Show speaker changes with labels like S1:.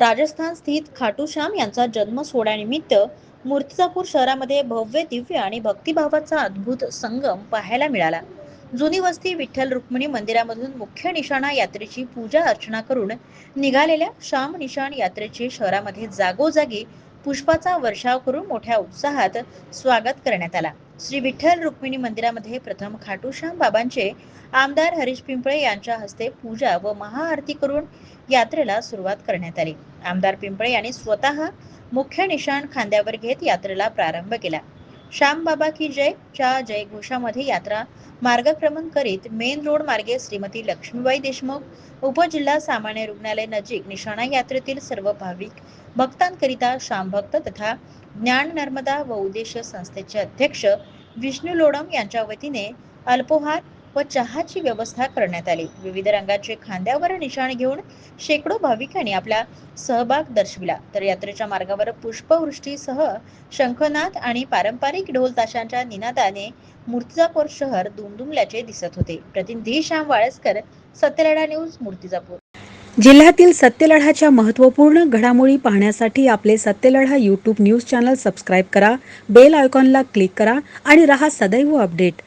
S1: राजस्थान स्थित खाटू श्याम यांचा जन्म सोहळ्यानिमित्त मूर्तिजापूर शहरामध्ये भव्य दिव्य आणि भक्तिभावाचा अद्भुत संगम पाहायला मिळाला. जुनी वस्ती विठ्ठल रुक्मिणी मंदिरामधून मुख्य निशाणा यात्रेची पूजा अर्चना करून निघालेल्या श्याम निशाण यात्रेचे शहरामध्ये जागोजागी पुष्पाचा वर्षाव करून मोठ्या उत्साहात स्वागत करण्यात आला. श्री विठ्ठल रुक्मिणी मंदिरामध्ये प्रथम खाटूश्याम बाबांचे आमदार हरीश पिंपळे यांच्या हस्ते पूजा व महाआरती करून यात्रेला सुरुवात करण्यात आली. आमदार पिंपळे यांनी स्वतः मुख्य निशाण खांद्यावर घेत यात्रेला प्रारंभ केला. श्याम बाबा की जय च्या जयघोषामध्ये यात्रा मार्गक्रमण करीत मेन रोड मार्गे श्रीमती लक्ष्मीबाई देशमुख उपजिल्हा सामान्य रुग्णालय नजीक निशाणा यात्रेतील सर्व भाविक भक्तांकरिता श्यामभक्त तथा ज्ञान नर्मदा व उद्देश संस्थेचे अध्यक्ष विष्णू लोडम यांच्या वतीने अल्पोहार व चहाची व्यवस्था करण्यात आली. विविध रंगाचे खांद्यावर निशाण घेऊन शेकडो भाविकांनी आपला सहभाग दर्शविला. तर यात्रेच्या मार्गावर पुष्पवृष्टीसह शंखनाद आणि पारंपरिक ढोल ताशांच्या निनादाने मूर्तिजापूर शहर दुमदुमल्याचे दिसत होते. प्रतिनिधी श्याम वाळेसकर सत्यलढा न्यूज मूर्तिजापूर.
S2: जिल्ह्यातील सत्यलढाच्या महत्त्वपूर्ण घडामोडी पाहण्यासाठी आपले Satyaladha YouTube news channel subscribe करा बेल आयकॉनला क्लिक करा आणि रहा सदैव अपडेट.